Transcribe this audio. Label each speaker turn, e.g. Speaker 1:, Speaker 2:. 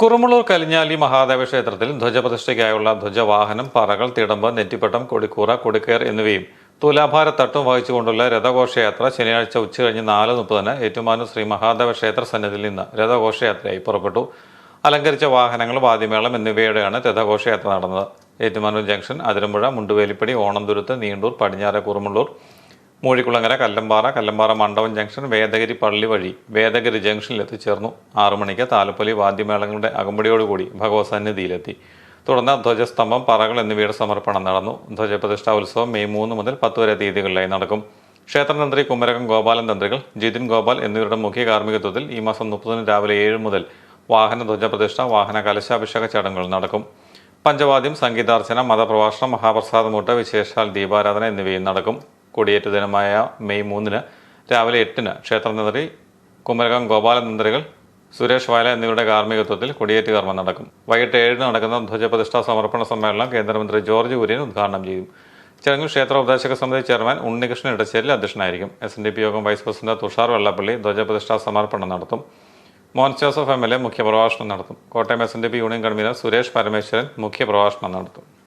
Speaker 1: കുറുമുള്ളൂർ കലിഞ്ഞാലി മഹാദേവ ക്ഷേത്രത്തിൽ ധ്വജപ്രതിഷ്ഠയ്ക്കായുള്ള ധ്വജവാഹനം പറകൾ തിടമ്പ് നെറ്റിപ്പട്ടം കൊടിക്കൂറ കൊടിക്കയർ എന്നിവയും തുലാഭാര തട്ടും വഹിച്ചുകൊണ്ടുള്ള രഥഘോഷയാത്ര ശനിയാഴ്ച ഉച്ചകഴിഞ്ഞ് നാല് മുപ്പതിന് ഏറ്റുമാനൂർ ശ്രീ മഹാദേവ ക്ഷേത്ര സന്നിധിയിൽ നിന്ന് രഥഘോഷയാത്രയായി പുറപ്പെട്ടു. അലങ്കരിച്ച വാഹനങ്ങൾ വാദ്യമേളം എന്നിവയുടെയാണ് രഥഘോഷയാത്ര നടന്നത്. ഏറ്റുമാനൂർ ജംഗ്ഷൻ അതിരമ്പുഴ മുണ്ടുവേലിപ്പടി ഓണന്തുരുത്ത് നീണ്ടൂർ പടിഞ്ഞാറ് കുറുമുള്ളൂർ മൂഴിക്കുളങ്ങര കല്ലമ്പാറ കല്ലമ്പാറ മണ്ഡപം ജംഗ്ഷൻ വേദഗിരി പള്ളി വഴി വേദഗിരി ജംഗ്ഷനിൽ എത്തിച്ചേർന്നു. ആറു മണിക്ക് താലപ്പൊലി വാദ്യമേളങ്ങളുടെ അകമ്പടിയോടുകൂടി ഭഗവത് സന്നിധിയിലെത്തി തുടർന്ന് ധ്വജസ്തംഭം പറകൾ എന്നിവയുടെ സമർപ്പണം നടന്നു. ധ്വജപ്രതിഷ്ഠാ ഉത്സവം മെയ് മൂന്ന് മുതൽ പത്ത് വരെ തീയതികളിലായി നടക്കും. ക്ഷേത്രതന്ത്രി കുമരകം ഗോപാലൻ തന്ത്രികൾ ജിതിൻ ഗോപാൽ എന്നിവരുടെ മുഖ്യ കാർമ്മികത്വത്തിൽ ഈ മാസം മുപ്പതിന് രാവിലെ ഏഴ് മുതൽ വാഹന ധ്വജപ്രതിഷ്ഠ വാഹന കലശാഭിഷേക ചടങ്ങുകൾ നടക്കും. പഞ്ചവാദ്യം സംഗീതാർച്ചന മതപ്രഭാഷണം മഹാപ്രസാദമൂട്ട് വിശേഷാൽ ദീപാരാധന എന്നിവയും നടക്കും. കൊടിയേറ്റ ദിനമായ മെയ് മൂന്നിന് രാവിലെ എട്ടിന് ക്ഷേത്രതന്ത്രി കുമരകം ഗോപാലൻ നന്ദരകൾ സുരേഷ് വയല എന്നിവരുടെ കാർമ്മികത്വത്തിൽ കൊടിയേറ്റ് കർമ്മം നടക്കും. വൈകിട്ട് ഏഴിന് നടക്കുന്ന ധ്വജപ്രതിഷ്ഠാ സമർപ്പണ സമ്മേളനം കേന്ദ്രമന്ത്രി ജോർജ് കുര്യൻ ഉദ്ഘാടനം ചെയ്യും. ചടങ്ങിൽ ക്ഷേത്ര ഉപദേശക സമിതി ചെയർമാൻ ഉണ്ണികൃഷ്ണൻ ഇടശ്ശേരി അധ്യക്ഷനായിരിക്കും. S N D P Yogam vice president Thushar Vellappally ധ്വജപ്രതിഷ്ഠാ സമർപ്പണം നടത്തും. Mon Joseph M L A മുഖ്യപ്രഭാഷണം നടത്തും. Kottayam S N D P union convener Suresh Parameswaran മുഖ്യപ്രഭാഷണം നടത്തും.